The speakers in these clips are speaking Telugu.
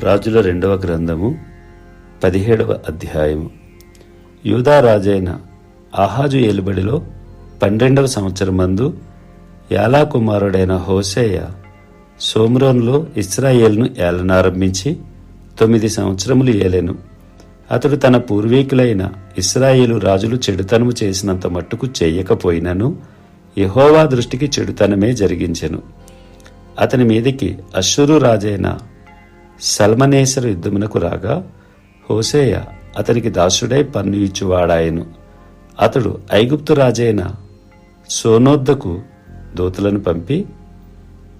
రాజుల రెండవ గ్రంథము పదిహేడవ అధ్యాయము. యూదా రాజైన ఆహాజు ఏలుబడిలో పన్నెండవ సంవత్సరం మందు యాలా కుమారుడైన హోసేయ సోమ్రోన్లో ఇస్రాయేల్ను ఏలనారంభించి తొమ్మిది సంవత్సరములు ఏలెను. అతడు తన పూర్వీకులైన ఇస్రాయేలు రాజులు చెడుతనము చేసినంత మట్టుకు చేయకపోయినను యహోవా దృష్టికి చెడుతనమే జరిగించెను. అతని మీదకి అశ్వరు రాజైన సల్మనేశ్వర యుద్ధమునకు రాగా హోసేయ అతనికి దాసుడై పన్ను ఇచ్చువాడాయను. అతడు ఐగుప్తు రాజైన సోనోద్దకు దూతలను పంపి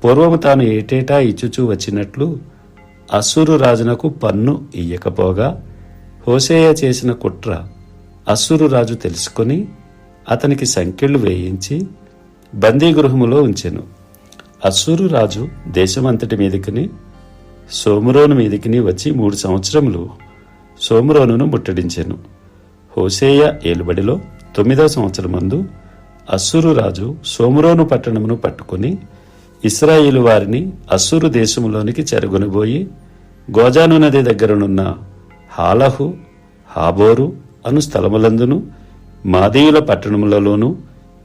పూర్వము తాను ఏటేటా ఇచ్చుచూ వచ్చినట్లు అస్సూరు రాజునకు పన్ను ఇయ్యకపోగా హోసేయ చేసిన కుట్ర అస్సూరు రాజు తెలుసుకొని అతనికి సంఖ్యలు వేయించి బందీగృహములో ఉంచెను. అసూరు రాజు దేశమంతటి మీదకిని సోమురోను మీదికిని వచ్చి మూడు సంవత్సరములు. సోమురోనును ముట్టడించెను. హోసేయ ఏలుబడిలో తొమ్మిదవ సంవత్సరం మందు అస్సూరు రాజు సోమురోను పట్టణమును పట్టుకుని ఇస్రాయేలు వారిని అస్సురు దేశములోనికి చెరగొనబోయి గోజాను నది దగ్గరనున్న హాలహు హాబోరు అను స్థలములందును మాదేయుల పట్టణములలోనూ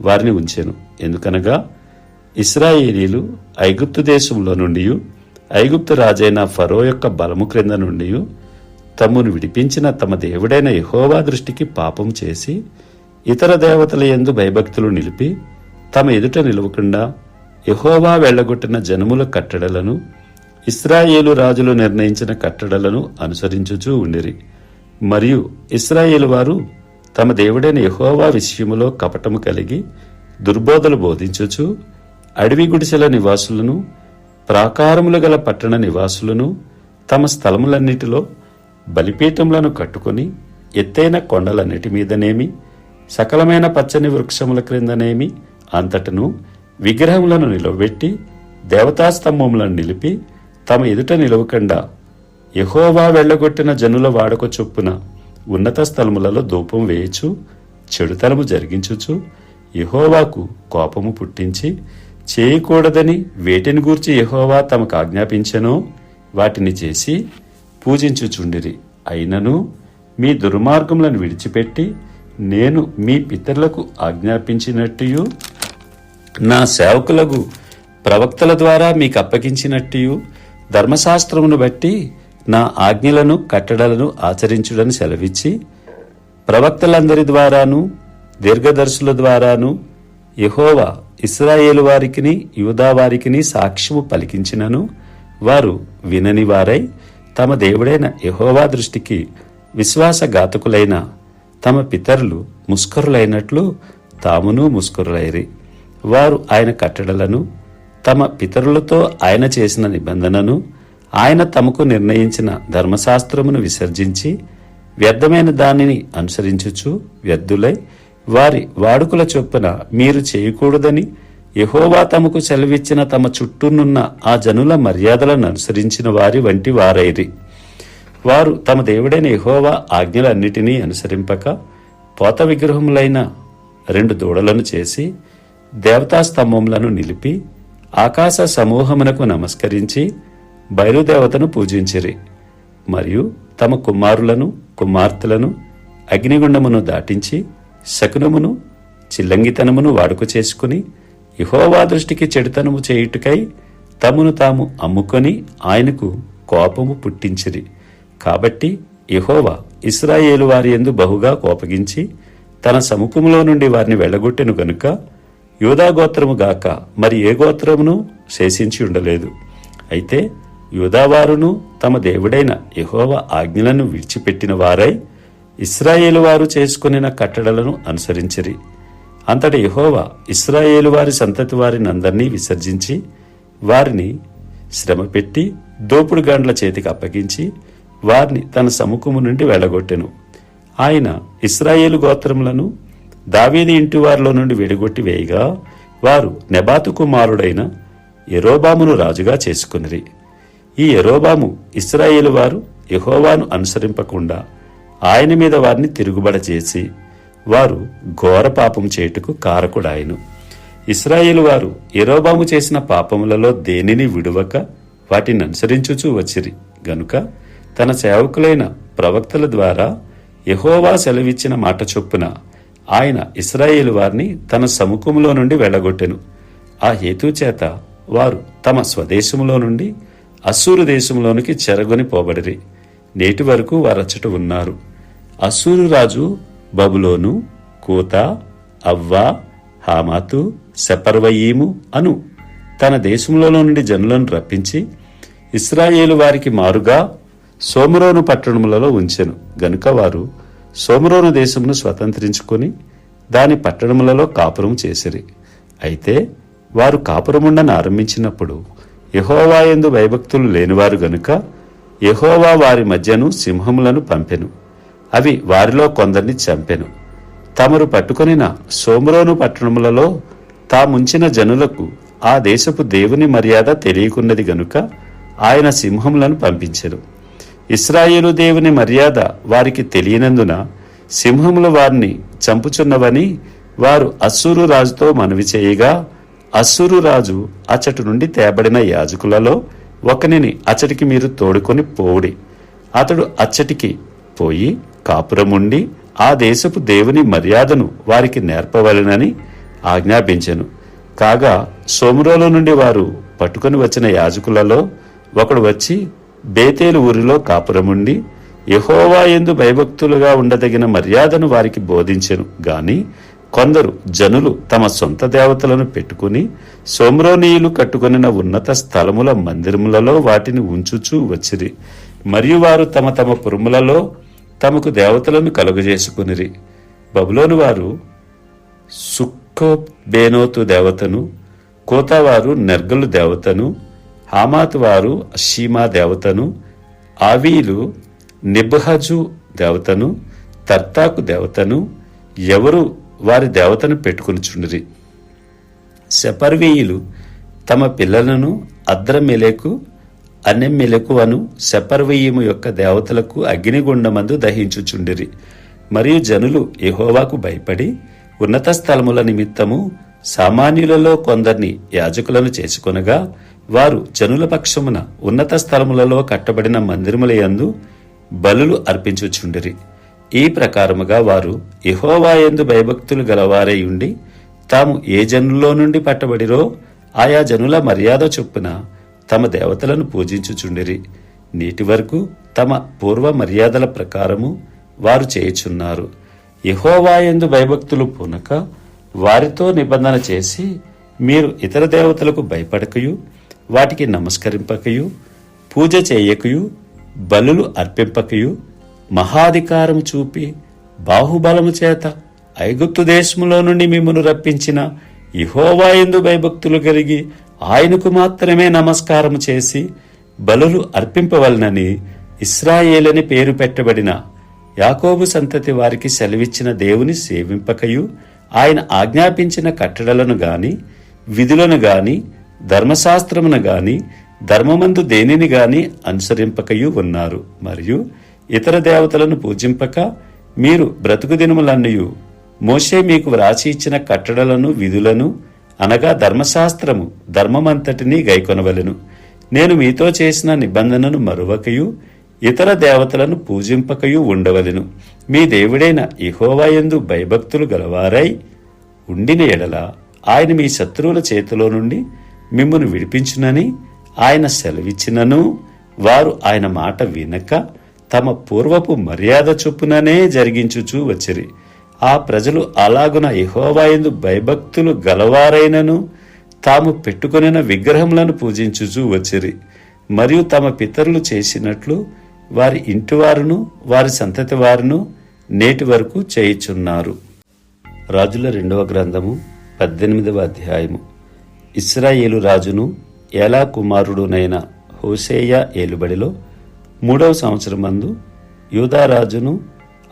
వారిని ఉంచెను. ఎందుకనగా ఇస్రాయేలీలు ఐగుప్తు దేశంలో నుండి ఐగుప్తు రాజైన ఫరో యొక్క బలము క్రింద నుండి తమ్మును విడిపించిన తమ దేవుడైన యహోవా దృష్టికి పాపం చేసి ఇతర దేవతల యందు భయభక్తులు నిలిపి తమ ఎదుట నిలవకుండా యహోవా వెళ్ళగొట్టిన జనముల కట్టడలను ఇస్రాయేలు రాజులు నిర్ణయించిన కట్టడలను అనుసరించుచూ ఉండిరి. మరియు ఇస్రాయేలు వారు తమ దేవుడైన యహోవా విషయములో కపటము కలిగి దుర్బోధలు బోధించుచు అడవి గుడిసెల నివాసులను ప్రాకారములు గల పట్టణ నివాసులను తమ స్థలములన్నిటిలో బలిపీఠములను కట్టుకొని ఎత్తైన కొండలన్నిటి మీదనేమి సకలమైన పచ్చని వృక్షముల క్రిందనేమి అంతటను విగ్రహములను నిలవబెట్టి దేవతాస్తంభములను నిలిపి తమ ఎదుట నిలవకుండా యహోవా వెళ్ళగొట్టిన జనుల వాడక చొప్పున ఉన్నత స్థలములలో ధూపం వేయచు చెడుతనము జరిగించుచు యహోవాకు కోపము పుట్టించి చేయకూడదని వేటిని గూర్చి యహోవా తమకు ఆజ్ఞాపించెనో వాటిని చేసి పూజించుచుండిరి. అయినను మీ దుర్మార్గములను విడిచిపెట్టి నేను మీ పితరులకు ఆజ్ఞాపించినట్టు నా సేవకులకు ప్రవక్తల ద్వారా మీకు అప్పగించినట్టు ధర్మశాస్త్రమును బట్టి నా ఆజ్ఞలను కట్టడలను ఆచరించుడని సెలవిచ్చి ప్రవక్తలందరి ద్వారాను దీర్ఘదర్శుల ద్వారాను యహోవా ఇస్రాయేలు వారికిని యూదా వారికిని సాక్ష్యము పలికించినను. వారు వినని వారై తమ దేవుడైన యహోవా దృష్టికి విశ్వాసఘాతకులైన తమ పితరులు ముస్కరులైనట్లు తామును ముస్కరులైరి. వారు ఆయన కట్టడలను తమ పితరులతో ఆయన చేసిన నిబంధనను ఆయన తమకు నిర్ణయించిన ధర్మశాస్త్రమును విసర్జించి వ్యర్థమైన దానిని అనుసరించుచు వ్యర్థులై వారి వాడుకల చొప్పున మీరు చేయకూడదని యహోవా తమకు సెలవిచ్చిన తమ చుట్టూనున్న ఆ జనుల మర్యాదలను అనుసరించిన వారి వంటి వారైరి. వారు తమ దేవుడైన యహోవా ఆజ్ఞలన్నిటినీ అనుసరింపక పోత విగ్రహములైన రెండు దూడలను చేసి దేవతా స్తంభములను నిలిపి ఆకాశ సమూహమునకు నమస్కరించి బయలుదేవతను పూజించిరి. మరియు తమ కుమారులను కుమార్తెలను అగ్నిగుండమును దాటించి శకునమును చిల్లంగితనమును వాడుక చేసుకుని యెహోవా దృష్టికి చెడుతనము చేయుటకై తమను తాము అమ్ముకొని ఆయనకు కోపము పుట్టించిరి. కాబట్టి యహోవా ఇస్రాయేలు వారి యందు బహుగా కోపగించి తన సముఖములో నుండి వారిని వెళ్ళగొట్టెను గనుక యూదా గోత్రము గాక మరి ఏ గోత్రమును శేషించి ఉండలేదు. అయితే యూదావారును తమ దేవుడైన యహోవ ఆజ్ఞలను విడిచిపెట్టిన వారై ఇస్రాయేలు వారు చేసుకునిన కట్టడలను అనుసరించిరి. అంతటి యహోవా ఇస్రాయేలు వారి సంతతి వారిని అందరినీ విసర్జించి వారిని శ్రమపెట్టి దోపుడుగాండ్ల చేతికి అప్పగించి వారిని తన సముఖము నుండి వెళ్ళగొట్టెను. ఆయన ఇస్రాయేలు గోత్రములను దావీది ఇంటి వారిలో నుండి విడగొట్టి వేయగా వారు నెబాతు కుమారుడైన ఎరోబామును రాజుగా చేసుకునిరి. ఈ ఎరోబాము ఇస్రాయేలు వారు యహోవాను అనుసరింపకుండా ఆయన మీద వారిని తిరుగుబడ చేసి వారు ఘోర పాపం చేయుటకు కారకుడాయను. ఇస్రాయేలు వారు ఎరోబాము చేసిన పాపములలో దేనిని విడువక వాటిని అనుసరించుచూ వచ్చిరి. గనుక తన సేవకులైన ప్రవక్తల ద్వారా యహోవా సెలవిచ్చిన మాట చొప్పున ఆయన ఇస్రాయేల్ వారిని తన సముఖంలో నుండి వెళ్ళగొట్టెను. ఆ హేతు చేత వారు తమ స్వదేశములో నుండి అస్సూరు దేశంలోనికి చెరగొని పోబడిరి. నేటి వరకు వారచ్చట ఉన్నారు. అసూరు రాజు బబులోను కూత అవ్వా హామాతు సెపర్వయీము అను తన దేశంలో నుండి జనులను రప్పించి ఇస్రాయేలు వారికి మారుగా సోమరోను పట్టణములలో ఉంచెను. గనుక వారు సోమరోను దేశమును స్వతంత్రించుకొని దాని పట్టణములలో కాపురం చేసిరి. అయితే వారు కాపురముండను ఆరంభించినప్పుడు యహోవాయందు భయభక్తులు లేనివారు గనుక యహోవా వారి మధ్యను సింహములను పంపెను. అవి వారిలో కొందరిని చంపెను. తమరు పట్టుకొనిన సోమరోను పట్టణములలో తాముంచిన జనులకు ఆ దేశపు దేవుని మర్యాద తెలియకున్నది గనుక ఆయన సింహములను పంపించెను. ఇస్రాయేలు దేవుని మర్యాద వారికి తెలియనందున సింహములు వారిని చంపుచున్నవని వారు అస్సూరు రాజుతో మనవి చేయగా అస్సూరు రాజు అచ్చటి నుండి తేబడిన యాజకులలో ఒకనిని అచ్చటికి మీరు తోడుకొని పోవుడి. అతడు అచ్చటికి పోయి కాపురముండి ఆ దేశపు దేవుని మర్యాదను వారికి నేర్పవలెనని ఆజ్ఞాపించెను. కాగా సోమరోలో నుండి వారు పట్టుకొని వచ్చిన యాజకులలో ఒకడు వచ్చి బేతేలు ఊరిలో కాపురముండి యహోవా ఎందు భయభక్తులుగా ఉండదగిన మర్యాదను వారికి బోధించెను. గాని కొందరు జనులు తమ సొంత దేవతలను పెట్టుకుని సోమ్రోనీయులు కట్టుకొనిన ఉన్నత స్థలముల మందిరములలో వాటిని ఉంచుచూ వచ్చిరి. మరియు వారు తమ తమ పురములలో తమకు దేవతలను కలుగజేసుకునిరి. బబులోను వారు సుక్కో బేనోతు దేవతను కోతావారు నెర్గలు దేవతను హామాత్ వారు షీమా దేవతను ఆవీలు నిబ్హజు దేవతను తర్తాకు దేవతను ఎవరు వారి దేవతను పెట్టుకునిచుండిరి. సెపర్వీయులు తమ పిల్లలను అద్రమెలేకు అనెమ్మెలకు మెలకువను సెపర్వీయము యొక్క దేవతలకు అగ్నిగుండమందు దహించుచుండిరి. మరియు జనులు యెహోవాకు భయపడి ఉన్నత స్థలముల నిమిత్తము సామాన్యులలో కొందరిని యాజకులను చేసుకొనగా వారు జనుల పక్షమున ఉన్నత స్థలములలో కట్టబడిన మందిరముల యందు బలులు అర్పించుచుండిరి. ఈ ప్రకారముగా వారు యెహోవాయందు భయభక్తులు గలవారై ఉండి తాము ఏ జనుల్లో నుండి పట్టబడిరో ఆయా జనుల మర్యాద చొప్పున తమ దేవతలను పూజించుచుండిరి. నేటి వరకు తమ పూర్వ మర్యాదల ప్రకారము వారు చేయుచున్నారు. యహోవాయందు భయభక్తులు పూనక వారితో నిబంధన చేసి మీరు ఇతర దేవతలకు భయపడకయు వాటికి నమస్కరింపకయు పూజ చేయకయు బలులు అర్పింపకయు మహాధికారము చూపి బాహుబలము చేత ఐగుప్తు దేశములో నుండి మిమ్మను రప్పించిన ఇహోవాయందు భయభక్తులు కలిగి ఆయనకు మాత్రమే నమస్కారం చేసి బలులు అర్పింపవలనని ఇస్రాయేలని పేరు పెట్టబడిన యాకోబు సంతతి వారికి సెలవిచ్చిన దేవుని సేవింపకయు ఆయన ఆజ్ఞాపించిన కట్టడలను గాని విధులను గాని ధర్మశాస్త్రమును గాని ధర్మమందు దేనిని గాని అనుసరింపకయు ఉన్నారు. మరియు ఇతర దేవతలను పూజింపక మీరు బ్రతుకు దినములన్నయు. మోషే మీకు వ్రాసి ఇచ్చిన కట్టడలను విధులను అనగా ధర్మశాస్త్రము ధర్మమంతటినీ గైకొనవలెను. నేను మీతో చేసిన నిబంధనను మరువకయు ఇతర దేవతలను పూజింపకయు ఉండవలెను. మీ దేవుడైన ఇహోవాయందు భయభక్తులు గలవారై ఉండిన ఎడల ఆయన మీ శత్రువుల చేతిలో నుండి మిమ్మను విడిపించునని ఆయన సెలవిచ్చినను. వారు ఆయన మాట వినక తమ పూర్వపు మర్యాద చొప్పుననే జరిగించుచూ వచ్చిరి. ఆ ప్రజలు అలాగున యెహోవాయందు భయభక్తులు గలవారైనను తాము పెట్టుకొనిన విగ్రహములను పూజించుచూ వచ్చిరి. మరియు తమ పితరులు చేసినట్లు వారి ఇంటివారును వారి సంతతి వారును నేటి వరకు చేయుచున్నారు. రాజుల రెండవ గ్రంథము పద్దెనిమిదవ అధ్యాయము. ఇస్రాయేలు రాజును ఎలా కుమారుడునైన హోసేయ ఏలుబడిలో మూడవ సంవత్సరం మందు యూదారాజును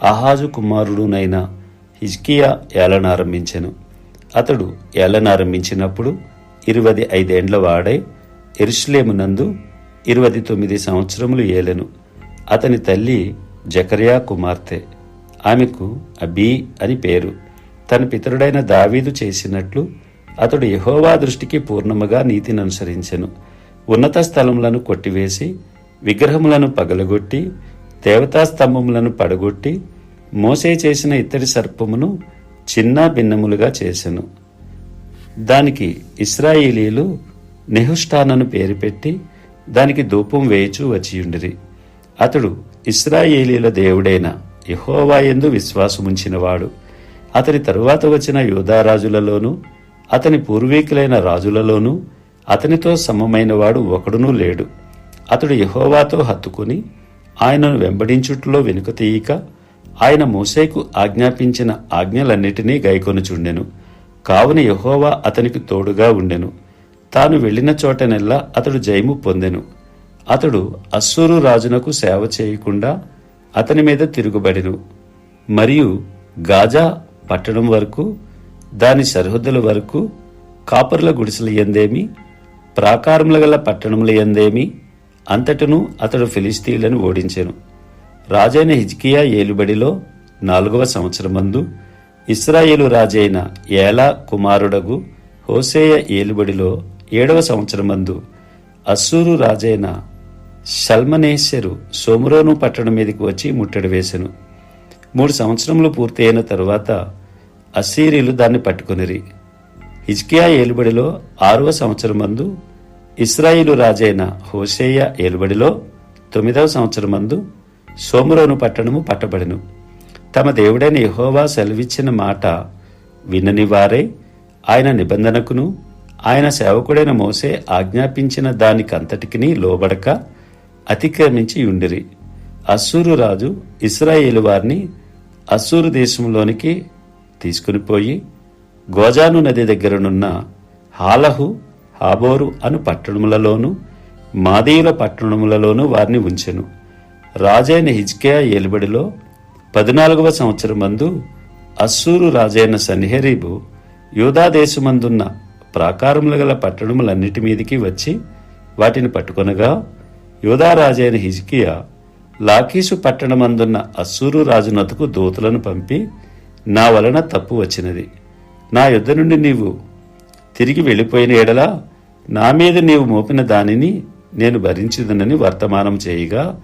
అహాజు కుమారుడునైన హిజ్కియా ఏలనారంభించెను. అతడు ఏలనారంభించినప్పుడు ఇరవై ఐదేండ్ల వాడై ఎరుషులేమునందు ఇరవై తొమ్మిది సంవత్సరములు ఏలెను. అతని తల్లి జకర్యా కుమార్తె. ఆమెకు అబీ అని పేరు. తన పితరుడైన దావీదు చేసినట్లు అతడు యహోవా దృష్టికి పూర్ణముగా నీతిని అనుసరించెను ఉన్నత స్థలములను కొట్టివేసి విగ్రహములను పగలగొట్టి దేవతా స్తంభములను పడగొట్టి మోసే చేసిన ఇత్తడి సర్పమును చిన్న భిన్నములుగా చేసెను. దానికి ఇస్రాయేలీలు నెహుష్టానను పేరు పెట్టి దానికి ధూపం వేయచూ వచ్చియుండిరి. అతడు ఇస్రాయేలీల దేవుడైన యహోవాయందు విశ్వాసముంచినవాడు. అతని తరువాత వచ్చిన యోధారాజులలోనూ అతని పూర్వీకులైన రాజులలోనూ అతనితో సమమైనవాడు ఒకడునూ లేడు. అతడు యహోవాతో హత్తుకుని ఆయనను వెంబడించుట్లో వెనుక తీయక ఆయన మోసేకు ఆజ్ఞాపించిన ఆజ్ఞలన్నిటినీ గైకొనుచుండెను. కావున యహోవా అతనికి తోడుగా ఉండెను. తాను వెళ్ళిన చోటనెల్లా అతడు జయము పొందెను. అతడు అస్సూరు రాజునకు సేవ చేయకుండా అతని మీద తిరుగుబడెను. మరియు గాజా పట్టణం వరకు దాని సరిహద్దుల వరకు కాపర్ల గుడిసెల ఎందేమి ప్రాకారముల గల పట్టణముల ఎందేమి అంతటను అతడు ఫిలిస్తీన్లను ఓడించెను. రాజైన హిజ్కియా ఏలుబడిలో నాలుగవ సంవత్సరమందు ఇస్రాయేలు రాజైన ఏలా కుమారుడగు హోసేయ ఏలుబడిలో ఏడవ సంవత్సరమందు అస్సూరు రాజైన షల్మనేశ్వరు సోమురోను పట్టణం మీదకి వచ్చి ముట్టడి వేసెను. మూడు సంవత్సరములు పూర్తయిన తరువాత అస్సీరీలు దాన్ని పట్టుకొనిరి. హిజ్కియా ఏలుబడిలో ఆరవ సంవత్సరమందు ఇస్రాయిలు రాజైన హోసేయ ఏలుబడిలో తొమ్మిదవ సంవత్సరమందు సోమరోను పట్టణము పట్టబడెను. తమ దేవుడైన యహోవా సెలవిచ్చిన మాట వినని వారే ఆయన నిబంధనకును ఆయన సేవకుడైన మోసే ఆజ్ఞాపించిన దానికంతటికిని లోబడక అతిక్రమించి ఉండిరి అస్సూరు రాజు ఇస్రాయేలు వారిని అస్సూరు దేశంలోనికి తీసుకుని పోయి గోజాను నది దగ్గరనున్న హాలహు హాబోరు అను పట్టణములలోను మాదీయుల పట్టణములలోనూ వారిని ఉంచెను. రాజైన హిజ్కియా ఏలుబడిలో పద్నాలుగవ సంవత్సరమందు అస్సూరు రాజైన సన్హెరీబు యూదా ప్రాకారములు గల పట్టణములన్నిటి మీదికి వచ్చి వాటిని పట్టుకొనగా యూదా రాజైన హిజ్కియా లాకీసు పట్టణమందున్న అస్సూరు రాజునతుకు దూతలను పంపి నా వలన తప్పు వచ్చినది. నా యుద్ధ నుండి నీవు తిరిగి వెళ్ళిపోయిన ఎడలా నా మీద నీవు మోపిన దానిని నేను భరించుదనని వర్తమానం చేయగా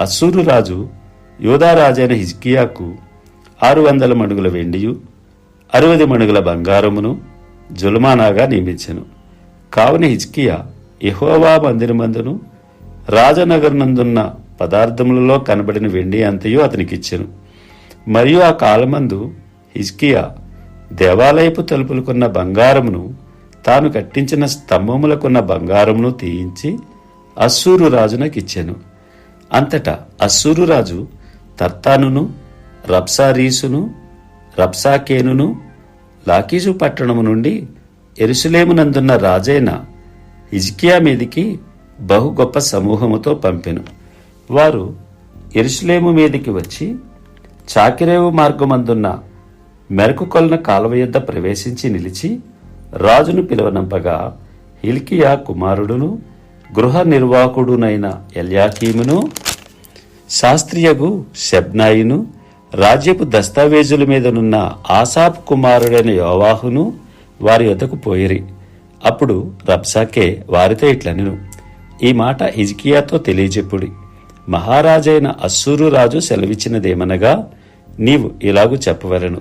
అస్సూరు రాజు యోధారాజైన హిజ్కియాకు ఆరు వందల మణుగుల వెండియు అరవది మణుగుల బంగారమును జుల్మానాగా నియమించెను. కావున హిజ్కియా యెహోవా మందిరమందును రాజనగరనందున్న పదార్థములలో కనబడిన వెండి అంతయు అతనికిచ్చెను. మరియు ఆ కాలమందు హిజ్కియా దేవాలయపు తలుపులకున్న బంగారమును తాను కట్టించిన స్తంభములకున్న బంగారమును తీయించి అస్సూరు రాజునకిచ్చెను. అంతటా అస్సూరు రాజు తర్తానును రబ్సారీసును రబ్సాకేనును లాకీసు పట్టణము నుండి ఎరుసలేమునందున్న రాజైన హిజ్కియా మీదికి బహు గొప్ప సమూహముతో పంపెను. వారు ఎరుసలేము మీదికి వచ్చి చాకిరేవు మార్గమందున్న మెరకు కొలన కాలువ యొద్ద ప్రవేశించి నిలిచి రాజును పిలువనంపగా హిల్కియా కుమారుడును గృహ నిర్వాహకుడునైన ఎల్యాకీమును శాస్త్రియగు శబ్నాయిను రాజ్యపు దస్తావేజుల మీదనున్న ఆసాప్ కుమారుడైన యోవాహును వారి యొద్దకు పోయిరి. అప్పుడు రబ్సాకే వారితో ఇట్లనెను. ఈ మాట ఇజికియాతో తెలియజెప్పుడి. మహారాజైన అస్సూరు రాజు సెలవిచ్చినదేమనగా నీవు ఇలాగు చెప్పవలను.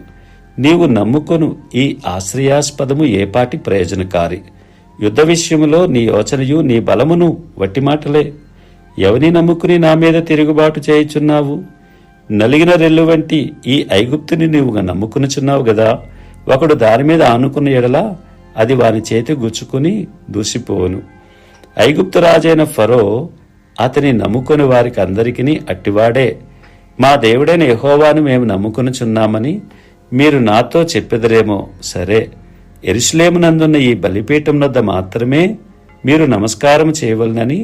నీవు నమ్ముకొను ఈ ఆశ్రయాస్పదము ఏపాటి ప్రయోజనకారి? యుద్ధ విషయములో నీ యోచనయు నీ బలమును వట్టి మాటలే. ఎవని నమ్ముకుని నా మీద తిరుగుబాటు చేయుచున్నావు? నలిగిన రెల్లు వంటి ఈ ఐగుప్తుని నీవు నమ్ముకునుచున్నావు గదా? ఒకడు దాని మీద ఆనుకున్న ఎడలా అది వాని చేతి గుచ్చుకుని దూసిపోవును. ఐగుప్తు రాజైన ఫరో అతని నమ్ముకుని వారికి అందరికీ అట్టివాడే. మా దేవుడైన యహోవాను మేము నమ్ముకునుచున్నామని మీరు నాతో చెప్పెదరేమో సరే. ఎరుసలేమునందున్న ఈ బలిపీఠం వద్ద మాత్రమే మీరు నమస్కారం చేయవలనని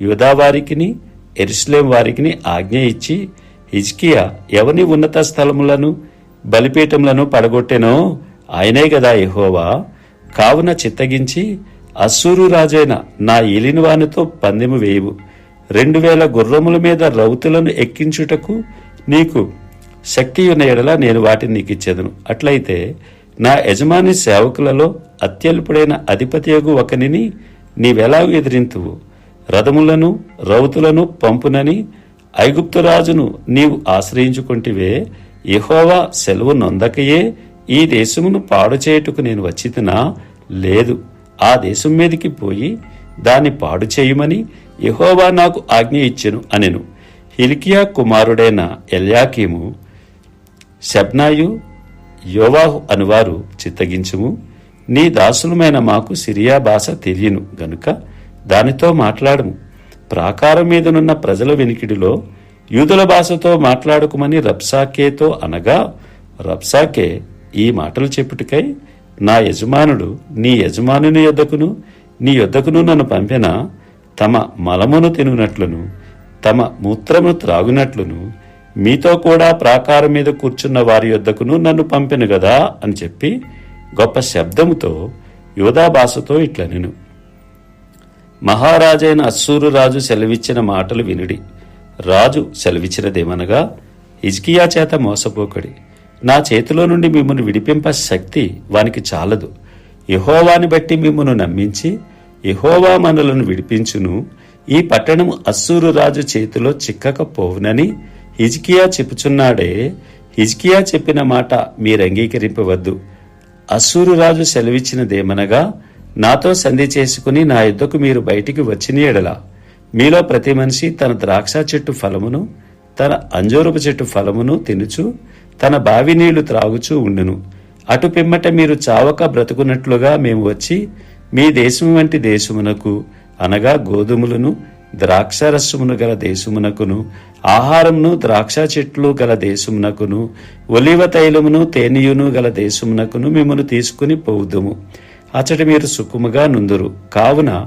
యూదావారికిని ఎరుసలేం వారికిని ఆజ్ఞ ఇచ్చి హిజ్కియా ఎవని ఉన్నత స్థలములను బలిపీఠములను పడగొట్టెనో ఆయనే కదా యహోవా. కావున చిత్తగించి అస్సూరు రాజైన నా ఏలినవానితో పందెము వేయువు రెండు వేల గుర్రముల మీద రౌతులను ఎక్కించుటకు నీకు శక్తి ఉన్న ఎడల నేను వాటిని నీకు ఇచ్చేదను. అట్లయితే నా యజమాని సేవకులలో అత్యల్పుడైన అధిపతియగు ఒకనిని నీవెలా ఎదిరింతువు? రథములను రౌతులను పంపునని ఐగుప్తురాజును నీవు ఆశ్రయించుకుంటివే యహోవా సెలవు నొందకయే ఈ దేశమును పాడు చేయుటకు నేను వచ్చితినా? లేదు. ఆ దేశం మీదికి పోయి దాన్ని పాడు చేయమని యహోవా నాకు ఆజ్ఞ ఇచ్చెను అనెను. హిల్కియా కుమారుడైన ఎల్యాకీము శబ్నాయు యోవాహు అనువారు చిత్తగించుము. నీ దాసులమైన మాకు సిరియా భాష తెలియను గనుక దానితో మాట్లాడము. ప్రాకారం మీదనున్న ప్రజల వెనికిడిలో యూదుల భాషతో మాట్లాడుకుమని రబ్సాకేతో అనగా రబ్సాకే ఈ మాటలు చెప్పుటికై నా యజమానుడు నీ యజమానుని యొద్దకును నీ యొద్దకును నన్ను పంపిన తమ మలమును తినునట్లును తమ మూత్రమును త్రాగునట్లును మీతో కూడా ప్రాకారం మీద కూర్చున్న వారి యొద్దకును నన్ను పంపెను గదా అని చెప్పి గొప్ప శబ్దముతో యోధాభాషతో ఇట్లా నేను. మహారాజైన అస్సూరు రాజు సెలవిచ్చిన మాటలు వినుడి. రాజు సెలవిచ్చినదేమనగా హిజ్కియా చేత మోసపోకడి. నా చేతిలో నుండి మిమ్మల్ని విడిపింప శక్తి వానికి చాలదు. యహోవాని బట్టి మిమ్మను నమ్మించి యహోవా మనలను విడిపించును. ఈ పట్టణము అస్సూరు రాజు చేతిలో చిక్కకపోవునని హిజ్కియా చెప్పుచున్నాడే హిజ్కియా చెప్పిన మాట మీరు అంగీకరింపవద్దు అస్సూరు రాజు సెలవిచ్చినదేమనగా నాతో సంధి చేసుకుని నా యుద్ధకు మీరు బయటికి వచ్చిన ఎడలా మీలో ప్రతి మనిషి తన ద్రాక్ష చెట్టు ఫలమును తన అంజూరపు చెట్టు ఫలమును తినుచు తన బావి నీళ్ళు త్రాగుచూ ఉండును. అటు పిమ్మట మీరు చావక బ్రతుకున్నట్లుగా మేము వచ్చి మీ దేశం వంటి దేశమునకు అనగా గోధుమలను ద్రాక్షరసమును గల దేశమునకును ఆహారమును ద్రాక్ష చెట్లు గల దేశమునకును ఒలివ తైలమును తేనెయును గల దేశమునకును మిమ్మను తీసుకుని పోవుదుము. అచట మీరు సుఖముగా నుందురు. కావున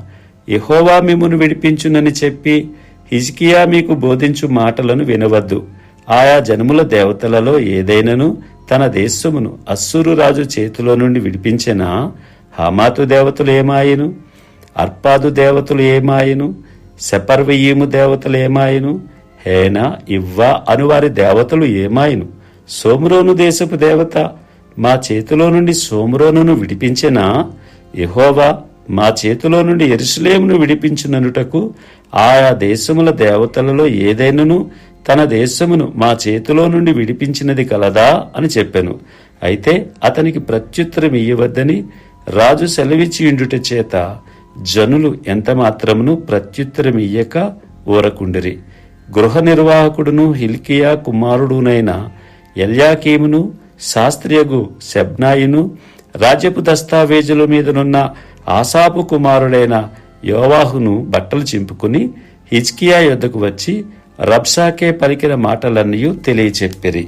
యహోవా మిమ్మను విడిపించునని చెప్పి హిజ్కియా మీకు బోధించు మాటలను వినవద్దు. ఆయా జనముల దేవతలలో ఏదైనను తన దేశమును అస్సురు రాజు చేతిలో నుండి విడిపించిన హమాతు దేవతలు ఏమాయను? అర్పాదు దేవతలు ఏమాయను? సెపర్వయీము దేవతలు ఏమాయను? హేనా ఇవ్వ అనువారి దేవతలు ఏమాయను? సోమురోను దేశపు దేవత మా చేతిలో నుండి సోమురోనును విడిపించిన? యెహోవా మా చేతిలో నుండి ఎరుసలేమును విడిపించిననుటకు ఆయా దేశముల దేవతలలో ఏదైనను తన దేశమును మా చేతిలో నుండి విడిపించినది కలదా అని చెప్పెను. అయితే అతనికి ప్రత్యుత్తరం ఇయ్యవద్దని రాజు సెలవిచ్చియుండుట చేత జనులు ఎంత మాత్రమును ప్రత్యుత్తరమియ్యక ఊరకుండిరి. గృహ నిర్వాహకుడును హిల్కియా కుమారుడునైన ఎల్యాకీమును శాస్త్రియగు శబ్నాయిను రాజ్యపు దస్తావేజుల మీదనున్న ఆసాపు కుమారుడైన యోవాహును బట్టలు చింపుకుని హిజ్కియా యొద్దకు వచ్చి రబ్సాకే పలికిన మాటలన్నీ తెలియచెప్పిరి.